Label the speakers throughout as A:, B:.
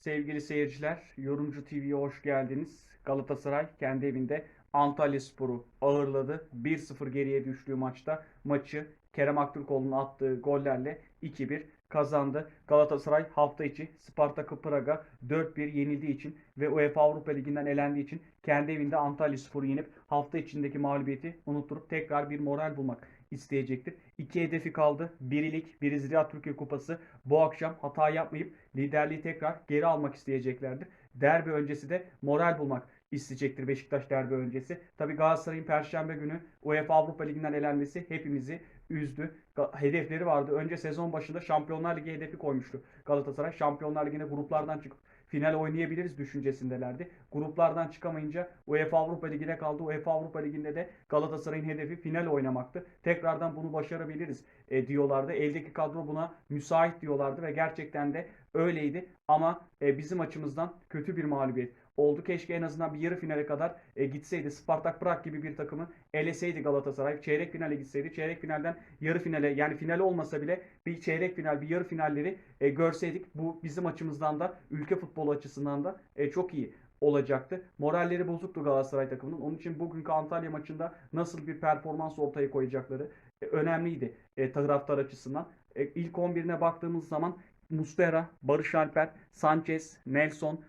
A: Sevgili seyirciler, Yorumcu TV'ye hoş geldiniz. Galatasaray kendi evinde Antalyaspor'u ağırladı. 1-0 geriye düştüğü maçta maçı Kerem Aktürkoğlu'nun attığı gollerle 2-1 kazandı. Galatasaray hafta içi Spartak Praga 4-1 yenildiği için ve UEFA Avrupa Ligi'nden elendiği için kendi evinde Antalyaspor'u yenip hafta içindeki mağlubiyeti unutturup tekrar bir moral bulmak isteyecektir. İki hedefi kaldı. Biri lig, biri Ziraat Türkiye Kupası. Bu akşam hata yapmayıp liderliği tekrar geri almak isteyeceklerdir. Derbi öncesi de moral bulmak isteyecektir Beşiktaş derbi öncesi. Tabi Galatasaray'ın Perşembe günü UEFA Avrupa Ligi'nden elenmesi hepimizi üzdü. Hedefleri vardı. Önce sezon başında Şampiyonlar Ligi hedefi koymuştu Galatasaray. Şampiyonlar Ligi'ne gruplardan çıkıp final oynayabiliriz düşüncesindelerdi. Gruplardan çıkamayınca UEFA Avrupa Ligi'ne kaldı. UEFA Avrupa Ligi'nde de Galatasaray'ın hedefi final oynamaktı. Tekrardan bunu başarabiliriz e, diyorlardı. Eldeki kadro buna müsait diyorlardı ve gerçekten de öyleydi. Ama e, bizim açımızdan kötü bir mağlubiyet oldu. Keşke en azından bir yarı finale kadar e, gitseydi. Spartak Prag gibi bir takımı eleseydi Galatasaray. Çeyrek finale gitseydi. Çeyrek finalden yarı finale yani final olmasa bile bir çeyrek final, bir yarı finalleri e, görseydik. Bu bizim açımızdan da ülke futbolu açısından da e, çok iyi olacaktı. Moralleri bozuktu Galatasaray takımının. Onun için bugünkü Antalya maçında nasıl bir performans ortaya koyacakları e, önemliydi e, taraftar açısından. E, ilk 11'ine baktığımız zaman Mustera, Barış Alper, Sanchez, Nelson,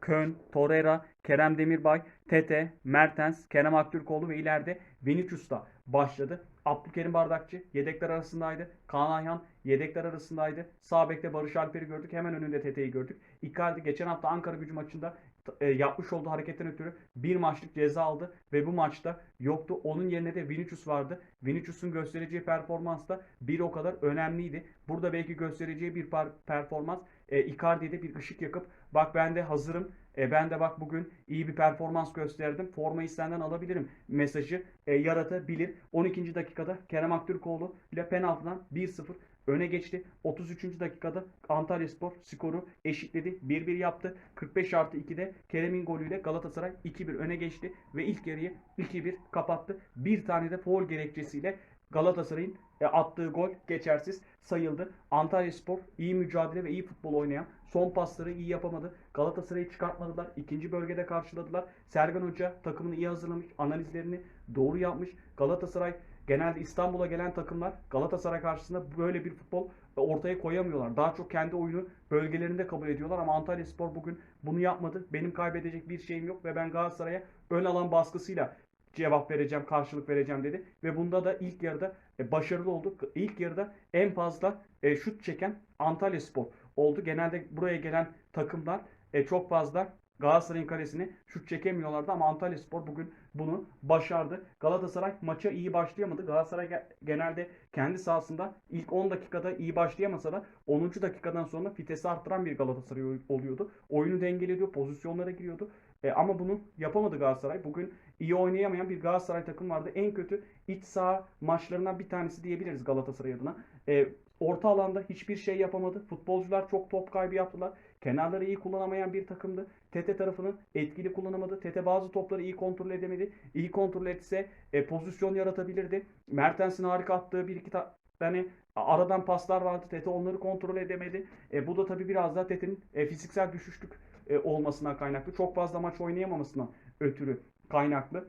A: Kön, Torreira, Kerem Demirbay, Tete, Mertens, Kerem Aktürkoğlu ve ileride Vinicius'ta başladı. Abdülkerim Bardakçı yedekler arasındaydı. Kaan Ayhan yedekler arasındaydı. Sağ bekte Barış Alper'i gördük. Hemen önünde Tete'yi gördük. Icardi geçen hafta Ankara gücü maçında e, yapmış olduğu hareketten ötürü bir maçlık ceza aldı ve bu maçta yoktu. Onun yerine de Vinicius vardı. Vinicius'un göstereceği performans da bir o kadar önemliydi. Burada belki göstereceği bir performans e, Icardi'de bir ışık yakıp bak ben de hazırım. E, ben de bak bugün iyi bir performans gösterdim. Formayı senden alabilirim mesajı e, yaratabilir. 12. dakikada Kerem Aktürkoğlu ile penaltıdan 1-0 öne geçti. 33. dakikada Antalyaspor skoru eşitledi. 1-1 yaptı. 45 artı 2'de Kerem'in golüyle Galatasaray 2-1 öne geçti ve ilk yarıyı 2-1 kapattı. Bir tane de foul gerekçesiyle Galatasaray'ın e, attığı gol geçersiz sayıldı. Antalyaspor iyi mücadele ve iyi futbol oynayan son pasları iyi yapamadı. Galatasaray'ı çıkartmadılar. İkinci bölgede karşıladılar. Sergen Hoca takımını iyi hazırlamış. Analizlerini doğru yapmış. Galatasaray genelde İstanbul'a gelen takımlar Galatasaray karşısında böyle bir futbol ortaya koyamıyorlar. Daha çok kendi oyunu bölgelerinde kabul ediyorlar ama Antalyaspor bugün bunu yapmadı. Benim kaybedecek bir şeyim yok ve ben Galatasaray'a ön alan baskısıyla cevap vereceğim, karşılık vereceğim dedi. Ve bunda da ilk yarıda e, başarılı oldu. İlk yarıda en fazla e, şut çeken Antalyaspor oldu. Genelde buraya gelen takımlar e, çok fazla Galatasaray'ın kalesine şut çekemiyorlardı ama Antalyaspor bugün bunu başardı. Galatasaray maça iyi başlayamadı. Galatasaray ge- genelde kendi sahasında ilk 10 dakikada iyi başlayamasa da 10. dakikadan sonra vitesi arttıran bir Galatasaray ol- oluyordu. Oyunu dengeliyordu, pozisyonlara giriyordu. E, ama bunu yapamadı Galatasaray. Bugün iyi oynayamayan bir Galatasaray takım vardı. En kötü iç saha maçlarından bir tanesi diyebiliriz Galatasaray adına. E, orta alanda hiçbir şey yapamadı. Futbolcular çok top kaybı yaptılar. Kenarları iyi kullanamayan bir takımdı. Tete tarafını etkili kullanamadı. Tete bazı topları iyi kontrol edemedi. İyi kontrol etse e, pozisyon yaratabilirdi. Mertens'in harika attığı bir iki ta- tane aradan paslar vardı. Tete onları kontrol edemedi. E, bu da tabii biraz daha Tete'nin e, fiziksel düşüşlük e, olmasından kaynaklı. Çok fazla maç oynayamamasından ötürü kaynaklı.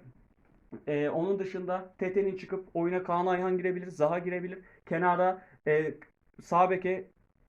A: E, onun dışında Tete'nin çıkıp oyuna Kaan Ayhan girebilir, Zaha girebilir. Kenara e, sağ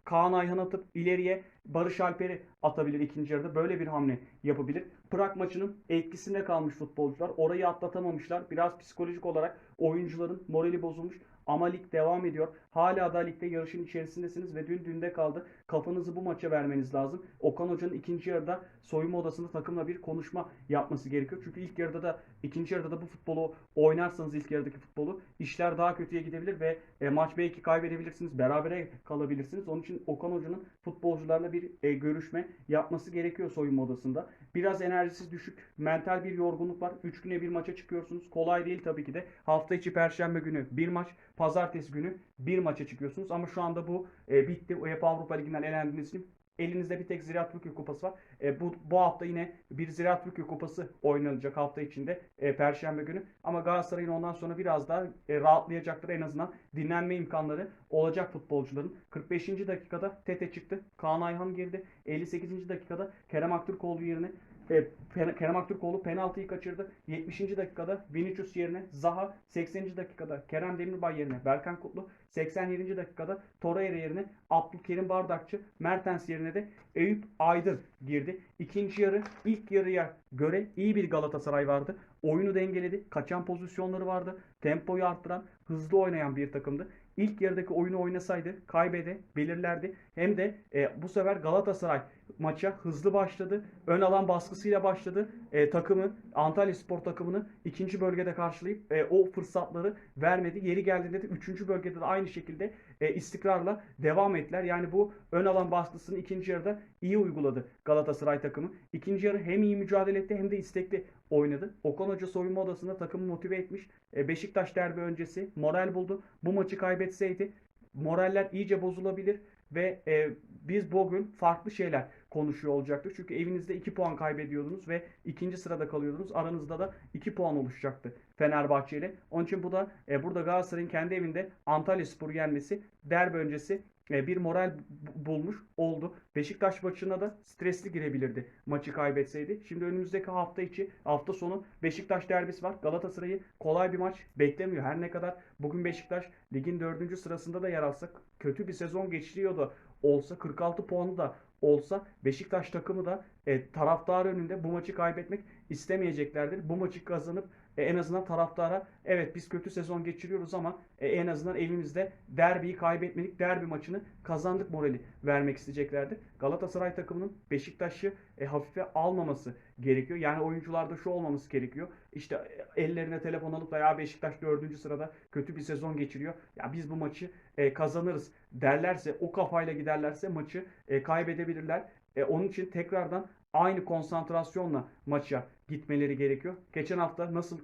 A: Kaan Ayhan atıp ileriye Barış Alper'i atabilir ikinci yarıda. Böyle bir hamle yapabilir. Prag maçının etkisinde kalmış futbolcular. Orayı atlatamamışlar. Biraz psikolojik olarak oyuncuların morali bozulmuş. Ama lig devam ediyor. Hala da ligde yarışın içerisindesiniz ve dün dünde kaldı. Kafanızı bu maça vermeniz lazım. Okan Hoca'nın ikinci yarıda soyunma odasında takımla bir konuşma yapması gerekiyor. Çünkü ilk yarıda da ikinci yarıda da bu futbolu oynarsanız ilk yarıdaki futbolu işler daha kötüye gidebilir ve e, maç belki kaybedebilirsiniz. Berabere kalabilirsiniz. Onun için Okan Hoca'nın futbolcularla bir e, görüşme yapması gerekiyor soyunma odasında. Biraz enerjisi düşük, mental bir yorgunluk var. 3 güne bir maça çıkıyorsunuz. Kolay değil tabii ki de. Hafta içi perşembe günü bir maç, pazartesi günü bir maça çıkıyorsunuz. Ama şu anda bu e, bitti. UEFA Avrupa Ligi'nden elendiğiniz için Elinizde bir tek Ziraat Türkiye Kupası var. E, bu, bu hafta yine bir Ziraat Türkiye Kupası oynanacak hafta içinde e, Perşembe günü. Ama Galatasaray'ın ondan sonra biraz daha e, rahatlayacaktır. En azından dinlenme imkanları olacak futbolcuların. 45. dakikada Tete çıktı. Kaan Ayhan girdi. 58. dakikada Kerem Aktürkoğlu yerine e, Kerem Aktürkoğlu penaltıyı kaçırdı. 70. dakikada Vinicius yerine Zaha, 80. dakikada Kerem Demirbay yerine Berkan Kutlu, 87. dakikada Torreira yerine Abdülkerim Bardakçı, Mertens yerine de Eyüp Aydın girdi. İkinci yarı ilk yarıya göre iyi bir Galatasaray vardı. Oyunu dengeledi. Kaçan pozisyonları vardı. Tempoyu arttıran, hızlı oynayan bir takımdı. İlk yarıdaki oyunu oynasaydı kaybede belirlerdi. Hem de e, bu sefer Galatasaray maça hızlı başladı. Ön alan baskısıyla başladı. E, takımı Antalya Spor takımını ikinci bölgede karşılayıp e, o fırsatları vermedi. Yeri geldiğinde de üçüncü bölgede de aynı şekilde e, istikrarla devam ettiler. Yani bu ön alan baskısını ikinci yarıda iyi uyguladı Galatasaray takımı. İkinci yarı hem iyi mücadele etti hem de istekli oynadı. Okan Hoca soyunma odasında takımı motive etmiş. E, Beşiktaş derbi öncesi moral buldu. Bu maçı kaybetseydi moraller iyice bozulabilir ve e, biz bugün farklı şeyler konuşuyor olacaktık. Çünkü evinizde 2 puan kaybediyordunuz ve ikinci sırada kalıyordunuz. Aranızda da 2 puan oluşacaktı Fenerbahçe ile. Onun için bu da e, burada Galatasaray'ın kendi evinde Antalya Spor'u yenmesi derbi öncesi bir moral bu- bulmuş oldu. Beşiktaş maçına da stresli girebilirdi maçı kaybetseydi. Şimdi önümüzdeki hafta içi hafta sonu Beşiktaş derbisi var. Galatasaray'ı kolay bir maç beklemiyor. Her ne kadar bugün Beşiktaş ligin 4. sırasında da yer alsa kötü bir sezon geçiriyor da olsa 46 puanı da olsa Beşiktaş takımı da e, taraftar önünde bu maçı kaybetmek istemeyeceklerdir. Bu maçı kazanıp e, en azından taraftara evet biz kötü sezon geçiriyoruz ama e, en azından evimizde derbiyi kaybetmedik, derbi maçını kazandık morali vermek isteyeceklerdir. Galatasaray takımının Beşiktaş'ı e, hafife almaması gerekiyor. Yani oyuncularda şu olmaması gerekiyor. İşte e, ellerine telefon alıp da ya Beşiktaş 4. sırada kötü bir sezon geçiriyor. Ya biz bu maçı e, kazanırız derlerse, o kafayla giderlerse maçı e, kaybedebilirler. E, onun için tekrardan aynı konsantrasyonla maça gitmeleri gerekiyor. Geçen hafta nasıl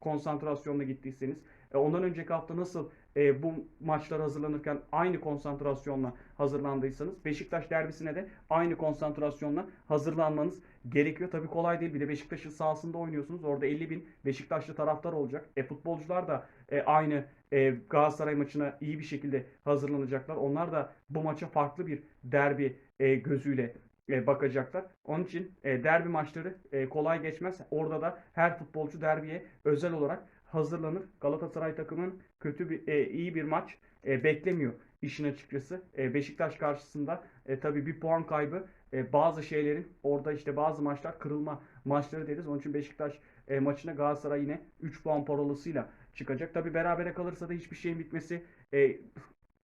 A: konsantrasyonla gittiyseniz, e, ondan önceki hafta nasıl e, bu maçlara hazırlanırken aynı konsantrasyonla hazırlandıysanız Beşiktaş derbisine de aynı konsantrasyonla hazırlanmanız gerekiyor. Tabii kolay değil. Bir de Beşiktaş'ın sahasında oynuyorsunuz. Orada 50 bin Beşiktaşlı taraftar olacak. E, futbolcular da e, aynı e, Galatasaray maçına iyi bir şekilde hazırlanacaklar. Onlar da bu maça farklı bir derbi e, gözüyle e, bakacaklar. Onun için e, derbi maçları e, kolay geçmez. Orada da her futbolcu derbiye özel olarak hazırlanır. Galatasaray takımın kötü bir e, iyi bir maç e, beklemiyor işin açıkçası. E, Beşiktaş karşısında e, tabii bir puan kaybı e, bazı şeylerin orada işte bazı maçlar kırılma maçları deriz. Onun için Beşiktaş e, maçına Galatasaray yine 3 puan parolasıyla çıkacak. Tabii berabere kalırsa da hiçbir şeyin bitmesi e,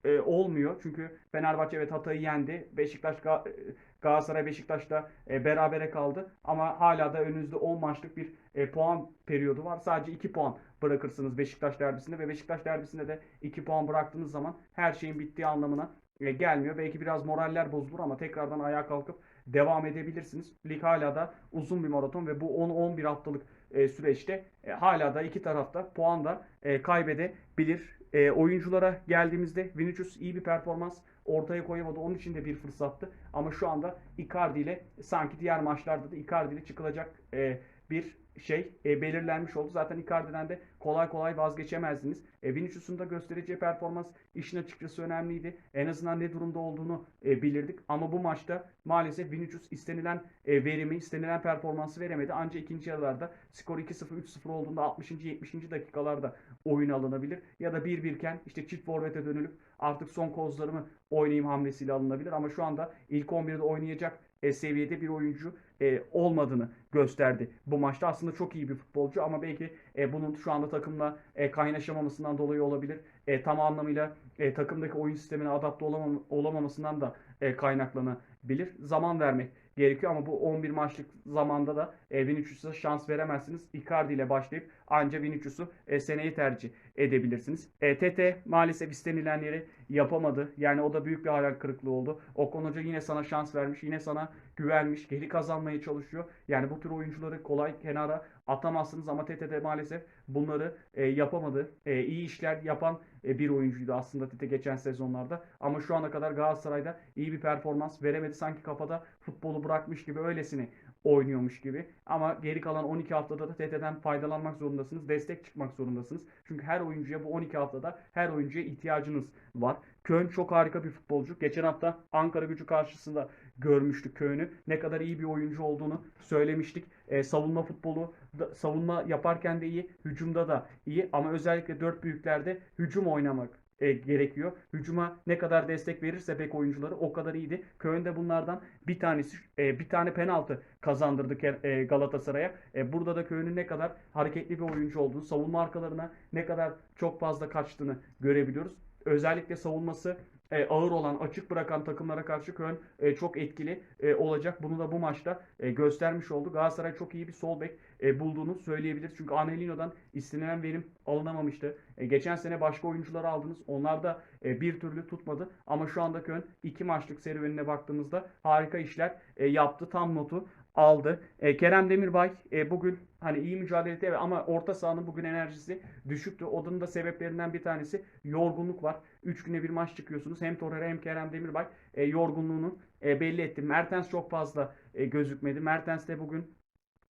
A: e, olmuyor. Çünkü Fenerbahçe evet Hatay'ı yendi. Beşiktaş Ga- Galatasaray Beşiktaş'ta e, berabere kaldı. Ama hala da önünüzde 10 maçlık bir e, puan periyodu var. Sadece 2 puan bırakırsınız Beşiktaş derbisinde ve Beşiktaş derbisinde de 2 puan bıraktığınız zaman her şeyin bittiği anlamına e, gelmiyor. Belki biraz moraller bozulur ama tekrardan ayağa kalkıp devam edebilirsiniz. Lig hala da uzun bir maraton ve bu 10-11 haftalık e, süreçte e, hala da iki tarafta puan da e, kaybedebilir. E, oyunculara geldiğimizde Vinicius iyi bir performans ortaya koyamadı. Onun için de bir fırsattı. Ama şu anda Icardi ile sanki diğer maçlarda da Icardi ile çıkılacak e, bir şey e, belirlenmiş oldu. Zaten Icardi'den de kolay kolay vazgeçemezdiniz. E, Vinicius'un da göstereceği performans işin açıkçası önemliydi. En azından ne durumda olduğunu e, bilirdik. Ama bu maçta maalesef Vinicius istenilen e, verimi, istenilen performansı veremedi. Ancak ikinci yarılarda skor 2-0, 3-0 olduğunda 60. 70. dakikalarda oyun alınabilir. Ya da 1-1 iken işte çift forvete dönülüp artık son kozlarımı oynayayım hamlesiyle alınabilir. Ama şu anda ilk 11'de oynayacak e, seviyede bir oyuncu e, olmadığını gösterdi bu maçta. Aslında çok iyi bir futbolcu ama belki e, bunun şu anda takımla e, kaynaşamamasından dolayı olabilir. E, tam anlamıyla e, takımdaki oyun sistemine adapte olamam olamamasından da e, kaynaklanabilir. Zaman vermek gerekiyor ama bu 11 maçlık zamanda da e, Vinicius'a şans veremezsiniz. Icardi ile başlayıp anca Vinicius'u e, seneyi tercih edebilirsiniz. E, Tete maalesef istenilenleri yapamadı. Yani o da büyük bir hayal kırıklığı oldu. Okan Hoca yine sana şans vermiş, yine sana güvenmiş, geri kazanmaya çalışıyor. Yani bu tür oyuncuları kolay kenara atamazsınız ama de maalesef bunları e, yapamadı. E, iyi işler yapan e, bir oyuncuydu aslında Tete geçen sezonlarda. Ama şu ana kadar Galatasaray'da iyi bir performans veremedi. Sanki kafada futbolu bırakmış gibi öylesini oynuyormuş gibi. Ama geri kalan 12 haftada da TT'den faydalanmak zorundasınız. Destek çıkmak zorundasınız. Çünkü her oyuncuya bu 12 haftada her oyuncuya ihtiyacınız var. Köln çok harika bir futbolcu. Geçen hafta Ankara gücü karşısında görmüştük Köln'ü. Ne kadar iyi bir oyuncu olduğunu söylemiştik. E, savunma futbolu, da, savunma yaparken de iyi, hücumda da iyi. Ama özellikle dört büyüklerde hücum oynamak e, gerekiyor. Hücuma ne kadar destek verirse bek oyuncuları o kadar iyiydi. Köln'de bunlardan bir tanesi e, bir tane penaltı kazandırdı Ke- e, Galatasaray'a. E, burada da Köln'ün ne kadar hareketli bir oyuncu olduğunu, savunma arkalarına ne kadar çok fazla kaçtığını görebiliyoruz. Özellikle savunması e, ağır olan, açık bırakan takımlara karşı Köln e, çok etkili e, olacak. Bunu da bu maçta e, göstermiş oldu. Galatasaray çok iyi bir sol bek e, bulduğunu söyleyebiliriz. Çünkü Anelino'dan istenilen verim alınamamıştı. E, geçen sene başka oyuncuları aldınız. Onlar da e, bir türlü tutmadı. Ama şu anda Köln iki maçlık serüvenine baktığımızda harika işler e, yaptı. Tam notu aldı. E, Kerem Demirbay e, bugün hani iyi mücadele etti ama orta sahanın bugün enerjisi düşüktü. Onun da sebeplerinden bir tanesi yorgunluk var. 3 güne bir maç çıkıyorsunuz. Hem Torreira hem Kerem Demirbay e, yorgunluğunu e, belli etti. Mertens çok fazla e, gözükmedi. Mertens de bugün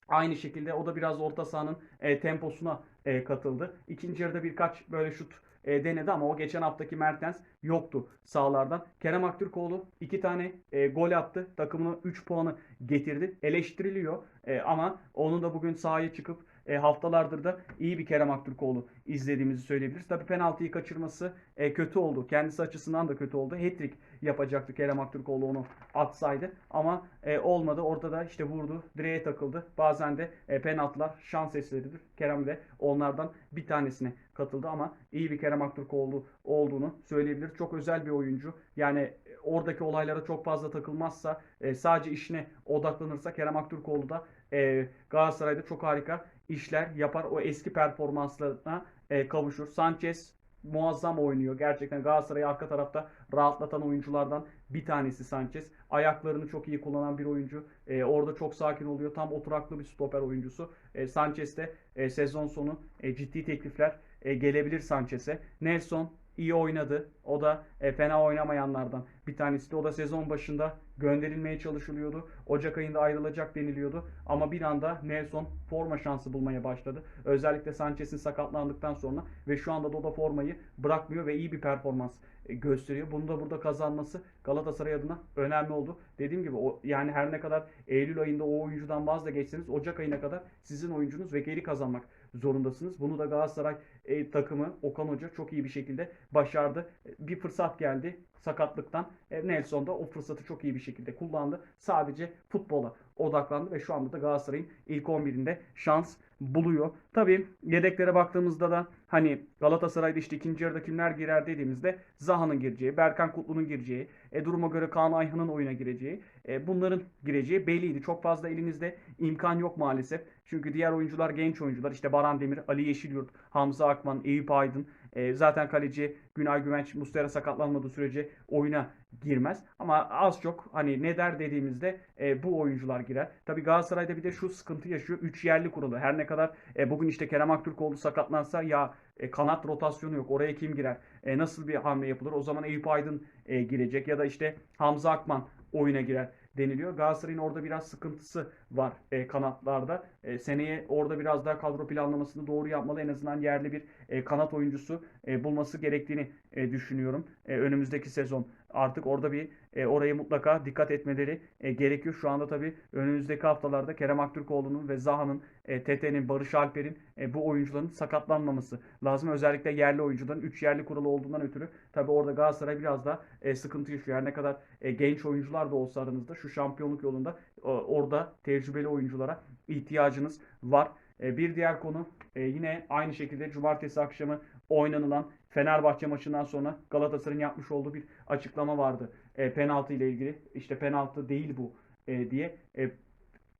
A: aynı şekilde o da biraz orta sahanın e, temposuna e, katıldı. İkinci yarıda birkaç böyle şut e, denedi ama o geçen haftaki Mertens yoktu sahalardan. Kerem Aktürkoğlu iki tane e, gol attı. Takımına 3 puanı getirdi. Eleştiriliyor e, ama onun da bugün sahaya çıkıp e, haftalardır da iyi bir Kerem Aktürkoğlu izlediğimizi söyleyebiliriz. Tabii penaltıyı kaçırması e, kötü oldu. Kendisi açısından da kötü oldu. Hat-trick yapacaktı Kerem Aktürkoğlu onu atsaydı. Ama e, olmadı. Orada da işte vurdu. Direğe takıldı. Bazen de e, penaltılar şans eseridir. Kerem de onlardan bir tanesine katıldı ama iyi bir Kerem Aktürkoğlu olduğunu söyleyebiliriz. Çok özel bir oyuncu. Yani e, oradaki olaylara çok fazla takılmazsa e, sadece işine odaklanırsa Kerem Aktürkoğlu da e, Galatasaray'da çok harika işler yapar. O eski performanslarına e, kavuşur. Sanchez muazzam oynuyor. Gerçekten Galatasaray'ı arka tarafta rahatlatan oyunculardan bir tanesi Sanchez. Ayaklarını çok iyi kullanan bir oyuncu. E, orada çok sakin oluyor. Tam oturaklı bir stoper oyuncusu. E, Sanchez de e, sezon sonu e, ciddi teklifler e, gelebilir Sanchez'e. Nelson iyi oynadı. O da e, fena oynamayanlardan bir tanesi. O da sezon başında gönderilmeye çalışılıyordu. Ocak ayında ayrılacak deniliyordu. Ama bir anda Nelson forma şansı bulmaya başladı. Özellikle Sanchez'in sakatlandıktan sonra ve şu anda da o da formayı bırakmıyor ve iyi bir performans e, gösteriyor. Bunu da burada kazanması Galatasaray adına önemli oldu. Dediğim gibi o yani her ne kadar Eylül ayında o oyuncudan vazgeçseniz Ocak ayına kadar sizin oyuncunuz ve geri kazanmak zorundasınız. Bunu da Galatasaray e, takımı Okan Hoca çok iyi bir şekilde başardı. E, Bir fırsat geldi sakatlıktan. E, Nelson da o fırsatı çok iyi bir şekilde kullandı. Sadece futbola odaklandı ve şu anda da Galatasaray'ın ilk 11'inde şans buluyor. Tabii yedeklere baktığımızda da hani Galatasaray'da işte ikinci yarıda kimler girer dediğimizde Zaha'nın gireceği, Berkan Kutlu'nun gireceği, e, duruma göre Kaan Ayhan'ın oyuna gireceği, e, bunların gireceği belliydi. Çok fazla elinizde imkan yok maalesef. Çünkü diğer oyuncular genç oyuncular. İşte Baran Demir, Ali Yeşilyurt, Hamza Akman, Eyüp Aydın. E, zaten kaleci Günay Güvenç, Muslera sakatlanmadığı sürece oyuna girmez. Ama az çok hani ne der dediğimizde e, bu oyuncular girer. Tabii Galatasaray'da bir de şu sıkıntı yaşıyor. 3 yerli kuralı. Her ne kadar e, bugün işte Kerem Aktürkoğlu sakatlansa ya e, kanat rotasyonu yok. Oraya kim girer? E, nasıl bir hamle yapılır? O zaman Eyüp Aydın e, girecek ya da işte Hamza Akman oyuna girer deniliyor. Galatasaray'ın orada biraz sıkıntısı var e, kanatlarda. E, seneye orada biraz daha kadro planlamasını doğru yapmalı. En azından yerli bir e, kanat oyuncusu e, bulması gerektiğini e, düşünüyorum. E, önümüzdeki sezon artık orada bir e, oraya mutlaka dikkat etmeleri e, gerekiyor. Şu anda tabii önümüzdeki haftalarda Kerem Aktürkoğlu'nun ve Zaha'nın, e, Tete'nin, Barış Alper'in e, bu oyuncuların sakatlanmaması lazım. Özellikle yerli oyuncuların 3 yerli kuralı olduğundan ötürü tabii orada Galatasaray biraz da e, sıkıntı yaşıyor. Her ne kadar e, genç oyuncular da olsa aranızda şu şampiyonluk yolunda e, orada tecrübeli oyunculara ihtiyacınız var. E, bir diğer konu e, yine aynı şekilde cumartesi akşamı oynanılan Fenerbahçe maçından sonra Galatasaray'ın yapmış olduğu bir açıklama vardı. E, penaltı ile ilgili. İşte penaltı değil bu e, diye e,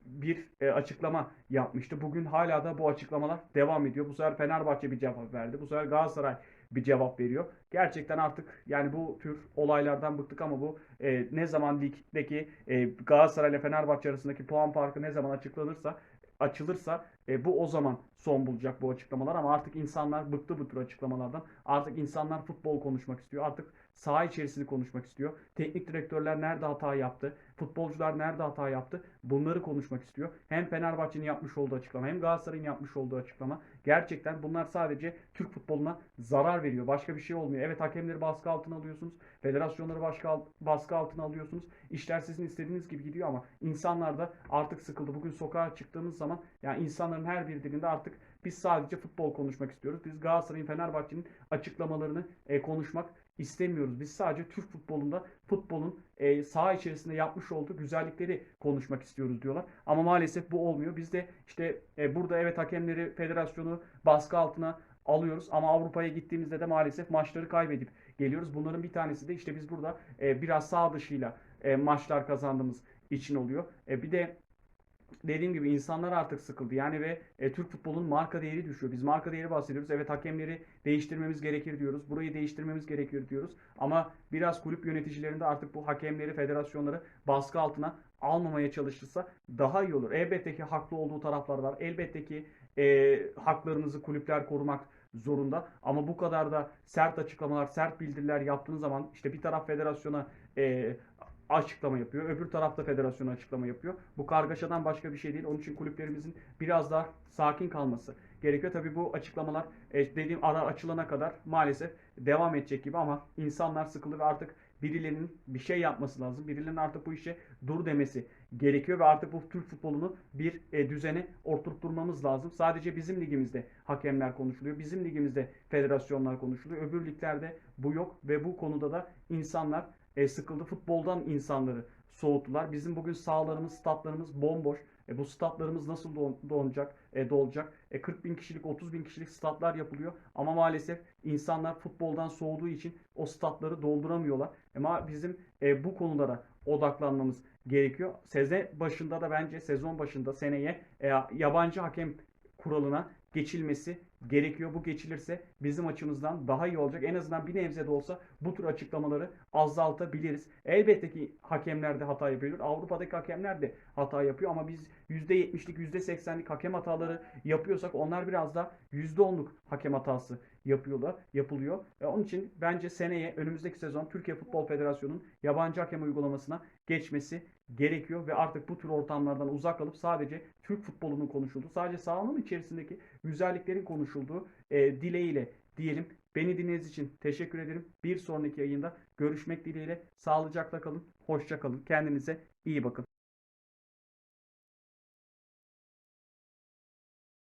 A: bir e, açıklama yapmıştı. Bugün hala da bu açıklamalar devam ediyor. Bu sefer Fenerbahçe bir cevap verdi. Bu sefer Galatasaray bir cevap veriyor. Gerçekten artık yani bu tür olaylardan bıktık ama bu e, ne zaman ligdeki e, Galatasaray ile Fenerbahçe arasındaki puan farkı ne zaman açıklanırsa açılırsa e, bu o zaman son bulacak bu açıklamalar ama artık insanlar bıktı bu tür açıklamalardan. Artık insanlar futbol konuşmak istiyor. Artık saha içerisini konuşmak istiyor. Teknik direktörler nerede hata yaptı? Futbolcular nerede hata yaptı? Bunları konuşmak istiyor. Hem Fenerbahçe'nin yapmış olduğu açıklama hem Galatasaray'ın yapmış olduğu açıklama. Gerçekten bunlar sadece Türk futboluna zarar veriyor. Başka bir şey olmuyor. Evet hakemleri baskı altına alıyorsunuz. Federasyonları başka baskı altına alıyorsunuz. İşler sizin istediğiniz gibi gidiyor ama insanlar da artık sıkıldı. Bugün sokağa çıktığımız zaman yani insanların her bir dilinde artık biz sadece futbol konuşmak istiyoruz. Biz Galatasaray'ın, Fenerbahçe'nin açıklamalarını e, konuşmak istemiyoruz. Biz sadece Türk futbolunda futbolun e, saha içerisinde yapmış olduğu güzellikleri konuşmak istiyoruz diyorlar. Ama maalesef bu olmuyor. Biz de işte e, burada evet hakemleri federasyonu baskı altına alıyoruz ama Avrupa'ya gittiğimizde de maalesef maçları kaybedip geliyoruz. Bunların bir tanesi de işte biz burada e, biraz sağ dışıyla e, maçlar kazandığımız için oluyor. E, bir de dediğim gibi insanlar artık sıkıldı. Yani ve e, Türk futbolunun marka değeri düşüyor. Biz marka değeri bahsediyoruz. Evet hakemleri değiştirmemiz gerekir diyoruz. Burayı değiştirmemiz gerekir diyoruz. Ama biraz kulüp yöneticilerinde artık bu hakemleri, federasyonları baskı altına almamaya çalışırsa daha iyi olur. Elbette ki haklı olduğu taraflar var. Elbette ki e, haklarınızı kulüpler korumak zorunda. Ama bu kadar da sert açıklamalar, sert bildiriler yaptığınız zaman işte bir taraf federasyona e, açıklama yapıyor. Öbür tarafta federasyona açıklama yapıyor. Bu kargaşadan başka bir şey değil. Onun için kulüplerimizin biraz daha sakin kalması gerekiyor. Tabii bu açıklamalar e, dediğim ara açılana kadar maalesef devam edecek gibi ama insanlar sıkıldı ve artık birilerinin bir şey yapması lazım. Birilerinin artık bu işe dur demesi gerekiyor ve artık bu Türk futbolunu bir e, düzene oturtturmamız lazım. Sadece bizim ligimizde hakemler konuşuluyor. Bizim ligimizde federasyonlar konuşuluyor. Öbür liglerde bu yok ve bu konuda da insanlar e, sıkıldı. Futboldan insanları soğuttular. Bizim bugün sahalarımız, statlarımız bomboş. E, bu statlarımız nasıl don- donacak, e, dolacak? E, 40 bin kişilik, 30 bin kişilik statlar yapılıyor. Ama maalesef insanlar futboldan soğuduğu için o statları dolduramıyorlar. Ama bizim e, bu konulara odaklanmamız gerekiyor. Sezon başında da bence sezon başında seneye e, yabancı hakem kuralına geçilmesi gerekiyor. Bu geçilirse bizim açımızdan daha iyi olacak. En azından bir nebze de olsa bu tür açıklamaları azaltabiliriz. Elbette ki hakemler de hata yapıyor. Avrupa'daki hakemler de hata yapıyor ama biz %70'lik %80'lik hakem hataları yapıyorsak onlar biraz da %10'luk hakem hatası yapıyorlar, yapılıyor. E onun için bence seneye önümüzdeki sezon Türkiye Futbol Federasyonu'nun yabancı hakem uygulamasına geçmesi gerekiyor ve artık bu tür ortamlardan uzak kalıp sadece Türk futbolunun konuşulduğu, sadece sahanın içerisindeki güzelliklerin konuşulduğu e, dileğiyle diyelim. Beni dinlediğiniz için teşekkür ederim. Bir sonraki yayında görüşmek dileğiyle. Sağlıcakla kalın, hoşça kalın. Kendinize iyi bakın.